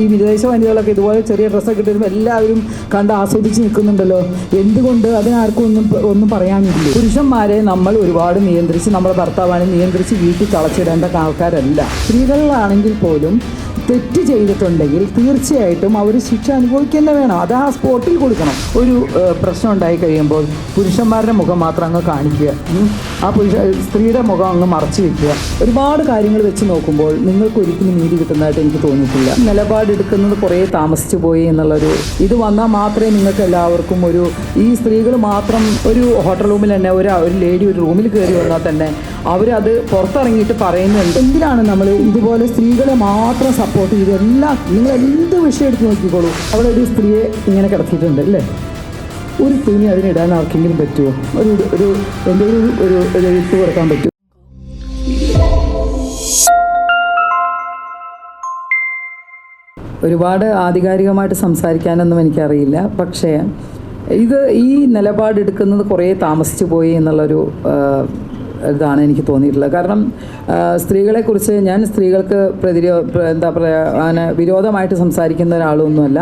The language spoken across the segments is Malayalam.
ഈ വിദേശ വനിതകളൊക്കെ ഇതുപോലെ ചെറിയ ഡ്രസ്സൊക്കെ ഇട്ടിരുമ്പോൾ എല്ലാവരും കണ്ട് ആസ്വദിച്ച് നിൽക്കുന്നുണ്ടല്ലോ. എന്തുകൊണ്ട് അതിനാർക്കും ഒന്നും ഒന്നും പറയാനില്ല. പുരുഷന്മാരെ നമ്മൾ ഒരുപാട് നിയന്ത്രിച്ച് നമ്മുടെ ഭർത്താവാണ് നിയന്ത്രിച്ച് വീട്ടിൽ തളച്ചിടേണ്ട ആൾക്കാരല്ല. സ്ത്രീകളിലാണെങ്കിൽ പോലും തെറ്റ് ചെയ്തിട്ടുണ്ടെങ്കിൽ തീർച്ചയായിട്ടും അവർ ശിക്ഷ അനുഭവിക്കുക വേണം. അത് ആ സ്പോട്ടിൽ കൊടുക്കണം. ഒരു പ്രശ്നം ഉണ്ടായി കഴിയുമ്പോൾ പുരുഷന്മാരുടെ മുഖം മാത്രം അങ്ങ് കാണിക്കുക. ആ പുരുഷ സ്ത്രീയുടെ മുഖം അങ്ങ് മറച്ചു വെക്കുക. ഒരുപാട് കാര്യങ്ങൾ വെച്ച് നോക്കുമ്പോൾ നിങ്ങൾക്ക് ഒരിക്കലും നീതി കിട്ടുന്നതായിട്ട് എനിക്ക് തോന്നിയിട്ടില്ല. നിലപാടെടുക്കുന്നത് കുറേ താമസിച്ചു പോയി എന്നുള്ളൊരു ഇത് വന്നാൽ മാത്രമേ നിങ്ങൾക്ക് എല്ലാവർക്കും ഒരു ഈ സ്ത്രീകൾ മാത്രം ഒരു ഹോട്ടൽ റൂമിൽ തന്നെ ഒരു ഒരു ലേഡി ഒരു റൂമിൽ കയറി വന്നാൽ തന്നെ അവരത് പുറത്തിറങ്ങിയിട്ട് പറയുന്നുണ്ട്. എന്തിനാണ് നമ്മൾ ഇതുപോലെ സ്ത്രീകളെ മാത്രം സപ്പോർട്ട് ചെയ്ത് എല്ലാ നിങ്ങൾ എന്ത് വിഷയം എടുത്ത് നോക്കിക്കോളൂ. അവിടെ ഒരു സ്ത്രീയെ ഇങ്ങനെ കിടത്തിയിട്ടുണ്ട് അല്ലേ? ഒരു തുണി അതിനിടാൻ ആർക്കെങ്കിലും പറ്റുമോ? ഒരു ഒരു എന്തെങ്കിലും ഒരു ഒരു ഇട്ട് കൊടുക്കാൻ പറ്റുമോ? ഒരുപാട് ആധികാരികമായിട്ട് സംസാരിക്കാനൊന്നും എനിക്കറിയില്ല. പക്ഷേ ഇത് ഈ നിലപാടെടുക്കുന്നത് കുറേ താമസിച്ചു പോയി എന്നുള്ളൊരു ഇതാണ് എനിക്ക് തോന്നിയിട്ടുള്ളത്. കാരണം സ്ത്രീകളെക്കുറിച്ച് ഞാൻ സ്ത്രീകൾക്ക് പ്രതിരോ എന്താ പറയുക അങ്ങനെ വിരോധമായിട്ട് സംസാരിക്കുന്ന ഒരാളൊന്നുമല്ല.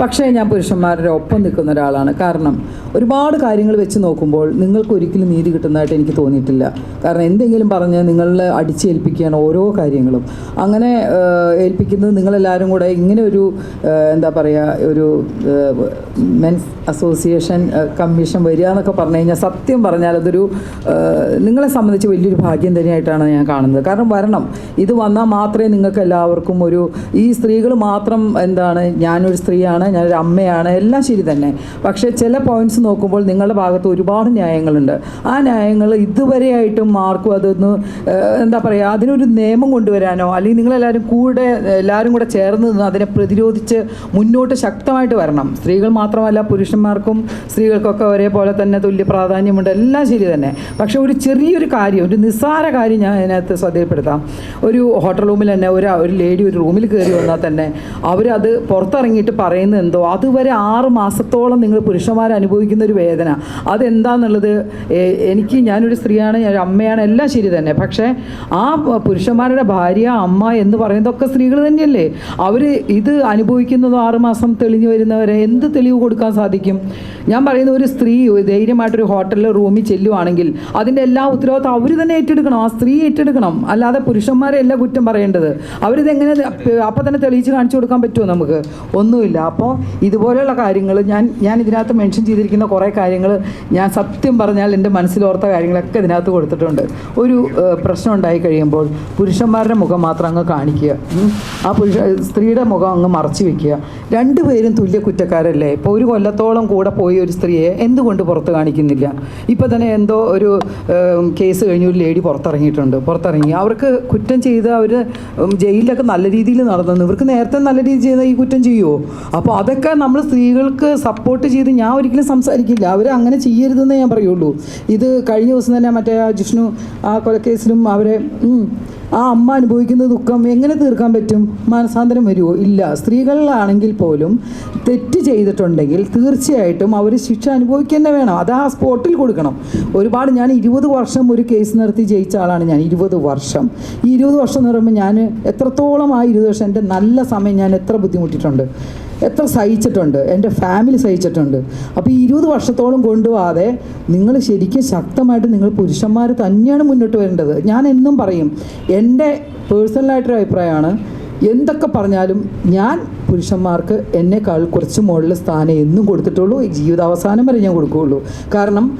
പക്ഷേ ഞാൻ പുരുഷന്മാരുടെ ഒപ്പം നിൽക്കുന്ന ഒരാളാണ്. കാരണം ഒരുപാട് കാര്യങ്ങൾ വെച്ച് നോക്കുമ്പോൾ നിങ്ങൾക്ക് ഒരിക്കലും നീതി കിട്ടുന്നതായിട്ട് എനിക്ക് തോന്നിയിട്ടില്ല. കാരണം എന്തെങ്കിലും പറഞ്ഞ് നിങ്ങളിൽ അടിച്ചേൽപ്പിക്കുകയാണ് ഓരോ കാര്യങ്ങളും. അങ്ങനെ ഏൽപ്പിക്കുന്നത് നിങ്ങളെല്ലാവരും കൂടെ ഇങ്ങനെ ഒരു എന്താ പറയുക ഒരു മെൻസ് അസോസിയേഷൻ കമ്മീഷൻ വരിക എന്നൊക്കെ പറഞ്ഞു കഴിഞ്ഞാൽ സത്യം പറഞ്ഞാൽ അതൊരു നിങ്ങളെ സംബന്ധിച്ച് വലിയൊരു ഭാഗ്യം തന്നെയായിട്ടാണ് ഞാൻ കാണുന്നത്. കാരണം വരണം ഇത് വന്നാൽ മാത്രമേ നിങ്ങൾക്ക് എല്ലാവർക്കും ഒരു ഈ സ്ത്രീകൾ മാത്രം എന്താണ് ഞാനൊരു സ്ത്രീയാണ് ഞാനൊരു അമ്മയാണ് എല്ലാം ശരി തന്നെ. പക്ഷേ ചില പോയിന്റ്സ് നോക്കുമ്പോൾ നിങ്ങളുടെ ഭാഗത്ത് ഒരുപാട് ന്യായങ്ങളുണ്ട്. ആ ന്യായങ്ങൾ ഇതുവരെയായിട്ടും ആർക്കും അതൊന്ന് എന്താ പറയുക അതിനൊരു നിയമം കൊണ്ടുവരാനോ അല്ലെങ്കിൽ നിങ്ങളെല്ലാവരും കൂടെ എല്ലാവരും കൂടെ ചേർന്ന് നിന്ന് അതിനെ പ്രതിരോധിച്ച് മുന്നോട്ട് ശക്തമായിട്ട് വരണം. സ്ത്രീകൾ മാത്രമല്ല പുരുഷന്മാർക്കും സ്ത്രീകൾക്കൊക്കെ ഒരേപോലെ തന്നെ തുല്യ പ്രാധാന്യമുണ്ട് എല്ലാം ശരി തന്നെ. പക്ഷേ ഒരു ചെറിയൊരു കാര്യം ഒരു നിസ്സാര കാര്യം ഞാൻ അതിനകത്ത് ശ്രദ്ധയിൽപ്പെടുത്താം. ഒരു ഹോട്ടൽ റൂമിൽ തന്നെ ഒരു ഒരു ലേഡി ഒരു റൂമിൽ കയറി വന്നാൽ തന്നെ അവരത് പുറത്തിറങ്ങിയിട്ട് പറയുന്നത് എന്തോ? അതുവരെ ആറ് മാസത്തോളം നിങ്ങൾ പുരുഷന്മാർ അനുഭവിക്കുന്ന ഒരു വേദന. അതെന്താന്നുള്ളത് എനിക്ക് ഞാനൊരു സ്ത്രീയാണ് ഞാൻ ഒരു അമ്മയാണ് എല്ലാം ശരി തന്നെ. പക്ഷേ ആ പുരുഷന്മാരുടെ ഭാര്യ അമ്മ എന്ന് പറയുന്നതൊക്കെ സ്ത്രീകൾ തന്നെയല്ലേ? അവർ ഇത് അനുഭവിക്കുന്നതും ആറുമാസം തെളിഞ്ഞു വരുന്നവരെ എന്ത് തെളിവ് കൊടുക്കാൻ സാധിക്കും? ഞാൻ പറയുന്ന ഒരു സ്ത്രീ ധൈര്യമായിട്ടൊരു ഹോട്ടലിൽ റൂമിൽ ചെല്ലുവാണെങ്കിൽ അതിന്റെ എല്ലാ ഉത്തരവാദിത്വം അവർ തന്നെ ഏറ്റെടുക്കണം ആ സ്ത്രീ ഏറ്റെടുക്കണം. അല്ലാതെ പുരുഷന്മാരെ അല്ല കുറ്റം പറയേണ്ടത്. അവരിതെങ്ങനെ അപ്പം തന്നെ തെളിയിച്ച് കാണിച്ചു കൊടുക്കാൻ പറ്റുമോ നമുക്ക്? ഒന്നുമില്ല. അപ്പോൾ ഇതുപോലെയുള്ള കാര്യങ്ങൾ ഞാൻ ഞാൻ ഇതിനകത്ത് മെൻഷൻ ചെയ്തിരിക്കുന്ന കുറേ കാര്യങ്ങൾ ഞാൻ സത്യം പറഞ്ഞാൽ എന്റെ മനസ്സിലോർത്ത കാര്യങ്ങളൊക്കെ ഇതിനകത്ത് കൊടുത്തിട്ടുണ്ട്. ഒരു പ്രശ്നം ഉണ്ടായി കഴിയുമ്പോൾ പുരുഷന്മാരുടെ മുഖം മാത്രം അങ്ങ് കാണിക്കുക. ആ പുരുഷ സ്ത്രീയുടെ മുഖം അങ്ങ് മറച്ചു വെക്കുക. രണ്ടുപേരും തുല്യ കുറ്റക്കാരല്ലേ? ഇപ്പോൾ ഒരു കൊല്ലത്തോളം കൂടെ പോയി ഒരു സ്ത്രീയെ എന്തുകൊണ്ട് പുറത്ത് കാണിക്കുന്നില്ല? ഇപ്പം തന്നെ എന്തോ ഒരു ഏം, കേസ് കഴിഞ്ഞ് ഒരു ലേഡി പുറത്തിറങ്ങിയിട്ടുണ്ട്. പുറത്തിറങ്ങി. അവർക്ക് കുറ്റം ചെയ്ത് അവർ ജയിലിലൊക്കെ നല്ല രീതിയിൽ നടന്നു. ഇവർക്ക് നേരത്തെ നല്ല രീതിയിൽ ചെയ്ത ഈ കുറ്റം ചെയ്യുമോ അപ്പോൾ അതൊക്കെ നമ്മൾ സ്ത്രീകൾക്ക് സപ്പോർട്ട് ചെയ്ത് ഞാൻ ഒരിക്കലും സംസാരിക്കില്ല. അവർ അങ്ങനെ ചെയ്യരുതെന്നേ ഞാൻ പറയുള്ളൂ. ഇത് കഴിഞ്ഞ ദിവസം തന്നെ മറ്റേ ജിഷ്ണു ആ കൊലക്കേസിലും അവരെ ആ അമ്മ അനുഭവിക്കുന്ന ദുഃഖം എങ്ങനെ തീർക്കാൻ പറ്റും? മാനസാന്തരം വരുമോ ഇല്ല. സ്ത്രീകളിലാണെങ്കിൽ പോലും തെറ്റ് ചെയ്തിട്ടുണ്ടെങ്കിൽ തീർച്ചയായിട്ടും അവർ ശിക്ഷ അനുഭവിക്കുക വേണം. അത് ആ സ്പോട്ടിൽ കൊടുക്കണം. ഒരുപാട് ഞാൻ ഇരുപത് വർഷം ഒരു കേസ് നിർത്തി ജയിച്ച ആളാണ് ഞാൻ ഇരുപത് വർഷം. ഈ ഇരുപത് വർഷം എന്ന് പറയുമ്പോൾ ഞാൻ എത്രത്തോളം ആ ഇരുപത് വർഷം എന്റെ നല്ല സമയം ഞാൻ എത്ര ബുദ്ധിമുട്ടിയിട്ടുണ്ട്. എത്ര സഹിച്ചിട്ടുണ്ട്? എന്റെ ഫാമിലി സഹിച്ചിട്ടുണ്ട്. അപ്പോൾ ഈ ഇരുപത് വർഷത്തോളം കൊണ്ടുപോകാതെ നിങ്ങൾ ശരിക്കും ശക്തമായിട്ട് നിങ്ങൾ പുരുഷന്മാർ തന്നെയാണ് മുന്നോട്ട് വരേണ്ടത്. ഞാൻ എന്നും പറയും എന്റെ പേഴ്സണലായിട്ടൊരു അഭിപ്രായമാണ് എന്തൊക്കെ പറഞ്ഞാലും ഞാൻ പുരുഷന്മാർക്ക് എന്നെക്കാൾ കുറച്ച് മുകളിൽ സ്ഥാനം എന്നും കൊടുത്തിട്ടുള്ളൂ. ജീവിതാവസാനം വരെ ഞാൻ കൊടുക്കുകയുള്ളൂ. കാരണം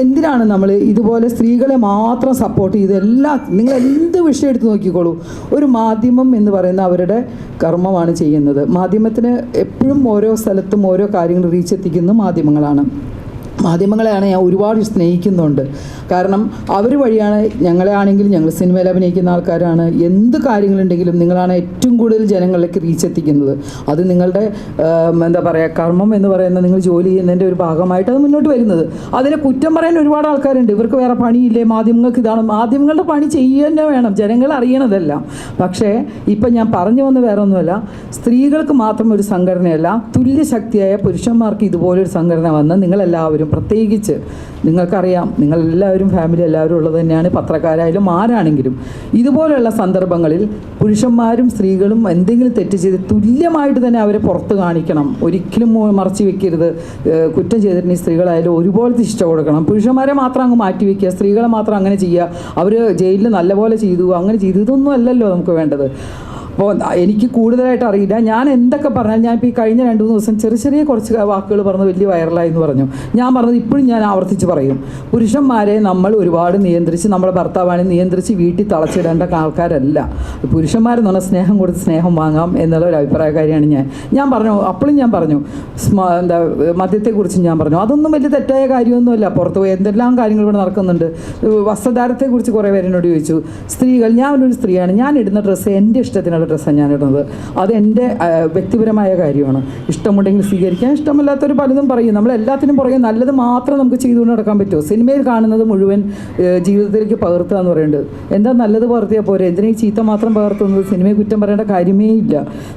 എന്തിനാണ് നമ്മൾ ഇതുപോലെ സ്ത്രീകളെ മാത്രം സപ്പോർട്ട് ചെയ്ത് എല്ലാ നിങ്ങൾ എന്ത് വിഷയം എടുത്ത് നോക്കിക്കോളൂ. ഒരു മാധ്യമം എന്ന് പറയുന്ന അവരുടെ കർമ്മമാണ് ചെയ്യുന്നത്. മാധ്യമത്തിന് എപ്പോഴും ഓരോ സ്ഥലത്തും ഓരോ കാര്യങ്ങൾ റീച്ച് എത്തിക്കുന്ന മാധ്യമങ്ങളാണ്. മാധ്യമങ്ങളെയാണ് ഞാൻ ഒരുപാട് സ്നേഹിക്കുന്നുണ്ട്. കാരണം അവർ വഴിയാണ് ഞങ്ങളെ ആണെങ്കിലും ഞങ്ങൾ സിനിമയിൽ അഭിനയിക്കുന്ന ആൾക്കാരാണ്. എന്ത് കാര്യങ്ങളുണ്ടെങ്കിലും നിങ്ങളാണ് ഏറ്റവും കൂടുതൽ ജനങ്ങളിലേക്ക് റീച്ച് എത്തിക്കുന്നത്. അത് നിങ്ങളുടെ എന്താ പറയുക കർമ്മം എന്ന് പറയുന്ന നിങ്ങൾ ജോലി ചെയ്യുന്നതിന്റെ ഒരു ഭാഗമായിട്ട് അത് മുന്നോട്ട് വരുന്നത്. അതിനെ കുറ്റം പറയാൻ ഒരുപാട് ആൾക്കാരുണ്ട്. ഇവർക്ക് വേറെ പണിയില്ലേ? മാധ്യമങ്ങൾക്ക് ഇതാണ്. മാധ്യമങ്ങളുടെ പണി ചെയ്യുക വേണം. ജനങ്ങൾ അറിയണതെല്ലാം. പക്ഷേ ഇപ്പം ഞാൻ പറഞ്ഞു വന്ന വേറെ ഒന്നുമല്ല സ്ത്രീകൾക്ക് മാത്രം ഒരു സംഘടനയല്ല. തുല്യശക്തിയായ പുരുഷന്മാർക്ക് ഇതുപോലൊരു സംഘടന വന്ന് നിങ്ങളെല്ലാവരും ആണെങ്കിലും പ്രത്യേകിച്ച് നിങ്ങൾക്കറിയാം നിങ്ങളെല്ലാവരും ഫാമിലി എല്ലാവരും ഉള്ളത് തന്നെയാണ് പത്രക്കാരായാലും ആരാണെങ്കിലും. ഇതുപോലെയുള്ള സന്ദർഭങ്ങളിൽ പുരുഷന്മാരും സ്ത്രീകളും എന്തെങ്കിലും തെറ്റ് ചെയ്ത് തുല്യമായിട്ട് തന്നെ അവരെ പുറത്ത് കാണിക്കണം. ഒരിക്കലും മറച്ചു വെക്കരുത്. കുറ്റം ചെയ്തിട്ടുണ്ടെങ്കിൽ സ്ത്രീകളായാലും ഒരുപോലെ ശിക്ഷ കൊടുക്കണം. പുരുഷന്മാരെ മാത്രം അങ്ങ് മാറ്റി വെക്കുക സ്ത്രീകളെ മാത്രം അങ്ങനെ ചെയ്യുക അവർ ജയിലിൽ നല്ലപോലെ ചെയ്തു അങ്ങനെ ചെയ്തു ഇതൊന്നും അല്ലല്ലോ നമുക്ക് വേണ്ടത്. അപ്പോൾ എനിക്ക് കൂടുതലായിട്ട് അറിയില്ല. ഞാൻ എന്തൊക്കെ പറഞ്ഞാൽ ഞാൻ ഇപ്പോൾ ഈ കഴിഞ്ഞ രണ്ട് മൂന്ന് ദിവസം ചെറിയ ചെറിയ കുറച്ച് വാക്കുകൾ പറഞ്ഞ് വലിയ വൈറലായി എന്ന് പറഞ്ഞു. ഞാൻ പറഞ്ഞത് ഇപ്പോഴും ഞാൻ ആവർത്തിച്ച് പറയും. പുരുഷന്മാരെ നമ്മൾ ഒരുപാട് നിയന്ത്രിച്ച് നമ്മുടെ ഭർത്താവാണ് നിയന്ത്രിച്ച് വീട്ടിൽ തളച്ചിടേണ്ട ആൾക്കാരല്ല. പുരുഷന്മാരെന്ന് പറഞ്ഞാൽ സ്നേഹം കൊടുത്ത് സ്നേഹം വാങ്ങാം എന്നുള്ള ഒരു അഭിപ്രായക്കാരിയാണ് ഞാൻ. ഞാൻ പറഞ്ഞു അപ്പോഴും ഞാൻ പറഞ്ഞു. എന്താ മദ്യത്തെക്കുറിച്ച് ഞാൻ പറഞ്ഞു. അതൊന്നും വലിയ തെറ്റായ കാര്യമൊന്നുമല്ല. പുറത്ത് പോയി എന്തെല്ലാം കാര്യങ്ങൾ ഇവിടെ നടക്കുന്നുണ്ട്. വസ്ത്രധാരത്തെക്കുറിച്ച് കുറേ പേരെന്നോട് ചോദിച്ചു. സ്ത്രീകൾ ഞാൻ ഒരു സ്ത്രീയാണ്. ഞാൻ ഇടുന്ന ഡ്രസ്സ് എന്റെ ഇഷ്ടത്തിനുള്ള ഡ്രസ്സാണ് ഞാൻ ഇടുന്നത് അത് എന്റെ വ്യക്തിപരമായ കാര്യമാണ്. ഇഷ്ടമുണ്ടെങ്കിൽ സ്വീകരിക്കാൻ ഇഷ്ടമല്ലാത്തൊരു പലതും പറയും. നമ്മൾ എല്ലാത്തിനും പുറകെ നല്ലത് മാത്രം നമുക്ക് ചെയ്തുകൊണ്ട് നടക്കാൻ പറ്റുമോ? സിനിമയിൽ കാണുന്നത് മുഴുവൻ ജീവിതത്തിലേക്ക് പകർത്തുക എന്ന് പറയുന്നത്. എന്താ നല്ലത് പകർത്തിയാൽ പോരെ? എന്തിനാ ഈ ചീത്ത മാത്രം പകർത്തുന്നത്? സിനിമയെ കുറ്റം പറയേണ്ട കാര്യമേ ഇല്ല.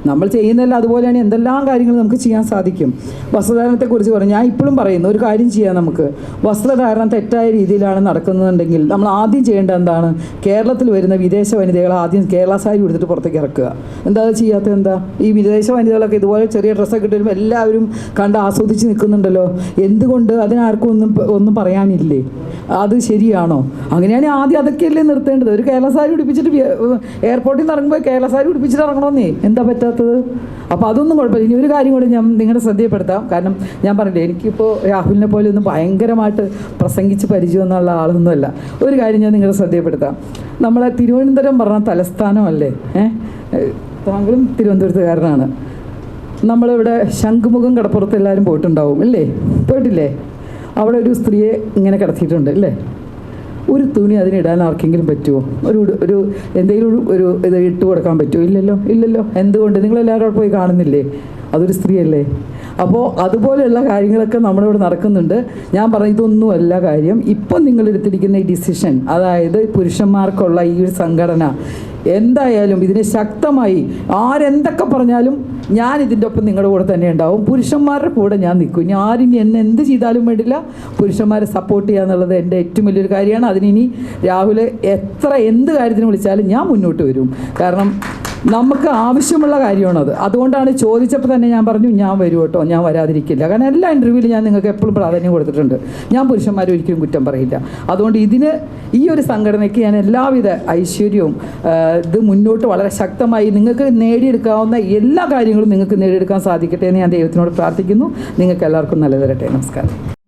നമ്മൾ ചെയ്യുന്നതല്ല അതുപോലെയാണ്. എന്തെല്ലാം കാര്യങ്ങൾ നമുക്ക് ചെയ്യാൻ സാധിക്കും? വസ്ത്രധാരണത്തെക്കുറിച്ച് പറഞ്ഞു. ഞാൻ ഇപ്പോഴും പറയുന്നു ഒരു കാര്യം ചെയ്യാം നമുക്ക്. വസ്ത്രധാരണം തെറ്റായ രീതിയിലാണ് നടക്കുന്നതെങ്കിൽ നമ്മൾ ആദ്യം ചെയ്യേണ്ടത് എന്താണ്? കേരളത്തിൽ വരുന്ന വിദേശ വനിതകൾ ആദ്യം കേരള സാരി എടുത്തിട്ട് പുറത്തേക്ക് ഇറക്കുക. എന്താ ചെയ്യാത്ത എന്താ? ഈ വിദേശ വനിതകളൊക്കെ ഇതുപോലെ ചെറിയ ഡ്രസ്സൊക്കെ ഇട്ട് വരുമ്പോൾ എല്ലാവരും കണ്ട് ആസ്വദിച്ച് നിൽക്കുന്നുണ്ടല്ലോ. എന്തുകൊണ്ട് അതിനാർക്കും ഒന്നും ഒന്നും പറയാനില്ലേ? അത് ശരിയാണോ? അങ്ങനെയാണെങ്കിൽ ആദ്യം അതൊക്കെയല്ലേ നിർത്തേണ്ടത്. ഒരു കേരള സാരി ഉടുപ്പിച്ചിട്ട് എയർപോർട്ടിൽ നിന്ന് ഇറങ്ങുമ്പോൾ കേരള സാരി ഉടുപ്പിച്ചിട്ട് ഇറങ്ങണമെന്നേ എന്താ പറ്റാത്തത്? അപ്പോൾ അതൊന്നും കുഴപ്പമില്ല. ഇനി ഒരു കാര്യം കൂടി ഞാൻ നിങ്ങളുടെ ശ്രദ്ധയപ്പെടുത്താം. കാരണം ഞാൻ പറഞ്ഞില്ലേ എനിക്കിപ്പോൾ രാഹുലിനെ പോലെ ഒന്നും ഭയങ്കരമായിട്ട് പ്രസംഗിച്ച് പരിചയം എന്നുള്ള ആളൊന്നുമല്ല. ഒരു കാര്യം ഞാൻ നിങ്ങളുടെ ശ്രദ്ധയപ്പെടുത്താം. നമ്മളെ തിരുവനന്തപുരം പറഞ്ഞ തലസ്ഥാനമല്ലേ? ഏഹ് താങ്കളും തിരുവനന്തപുരത്തുകാരനാണ്. നമ്മളിവിടെ ശംഖുമുഖം കടപ്പുറത്ത് എല്ലാവരും പോയിട്ടുണ്ടാവും അല്ലേ പോയിട്ടില്ലേ? അവിടെ ഒരു സ്ത്രീയെ ഇങ്ങനെ കിടത്തിയിട്ടുണ്ട് അല്ലേ ഒരു തുണി അതിനിടാൻ ആർക്കെങ്കിലും പറ്റുമോ ഒരു ഒരു എന്തെങ്കിലും ഒരു- ഇത് ഇട്ട് കൊടുക്കാൻ പറ്റുമോ ഇല്ലല്ലോ ഇല്ലല്ലോ. എന്തുകൊണ്ട്? നിങ്ങളെല്ലാവരും അവിടെ പോയി കാണുന്നില്ലേ? അതൊരു സ്ത്രീയല്ലേ? അപ്പോൾ അതുപോലെയുള്ള കാര്യങ്ങളൊക്കെ നമ്മളിവിടെ നടക്കുന്നുണ്ട്. ഞാൻ പറഞ്ഞ ഇതൊന്നുമല്ല കാര്യം. ഇപ്പം നിങ്ങളെടുത്തിരിക്കുന്ന ഈ ഡിസിഷൻ അതായത് പുരുഷന്മാർക്കുള്ള ഈ ഒരു സംഘടന എന്തായാലും ഇതിനെ ശക്തമായി ആരെന്തൊക്കെ പറഞ്ഞാലും ഞാൻ ഇതിന്റെ ഒപ്പം നിങ്ങളുടെ കൂടെ തന്നെ ഉണ്ടാവും. പുരുഷന്മാരുടെ കൂടെ ഞാൻ നിൽക്കും. ഇനി ആരും എന്നെ എന്ത് ചെയ്താലും വേണ്ടില്ല. പുരുഷന്മാരെ സപ്പോർട്ട് ചെയ്യുക എന്നുള്ളത് എന്റെ ഏറ്റവും വലിയൊരു കാര്യമാണ്. അതിനി രാഹുൽ എത്ര എന്ത് കാര്യത്തിന് വിളിച്ചാലും ഞാൻ മുന്നോട്ട് വരും. കാരണം നമുക്ക് ആവശ്യമുള്ള കാര്യമാണത്. അതുകൊണ്ടാണ് ചോദിച്ചപ്പോൾ തന്നെ ഞാൻ പറഞ്ഞു ഞാൻ വരും കേട്ടോ ഞാൻ വരാതിരിക്കില്ല. കാരണം എല്ലാ ഇന്റർവ്യൂവിലും ഞാൻ നിങ്ങൾക്ക് എപ്പോഴും പ്രാധാന്യം കൊടുത്തിട്ടുണ്ട്. ഞാൻ പുരുഷന്മാരെ ഒരിക്കലും കുറ്റം പറയില്ല. അതുകൊണ്ട് ഇതിന് ഈ ഒരു സംഘടനയ്ക്ക് ഞാൻ എല്ലാവിധ ഐശ്വര്യവും ഇത് മുന്നോട്ട് വളരെ ശക്തമായി നിങ്ങൾക്ക് നേടിയെടുക്കാവുന്ന എല്ലാ കാര്യങ്ങളും നിങ്ങൾക്ക് നേടിയെടുക്കാൻ സാധിക്കട്ടെ എന്ന് ഞാൻ ദൈവത്തിനോട് പ്രാർത്ഥിക്കുന്നു. നിങ്ങൾക്ക് എല്ലാവർക്കും നല്ലത് നമസ്കാരം.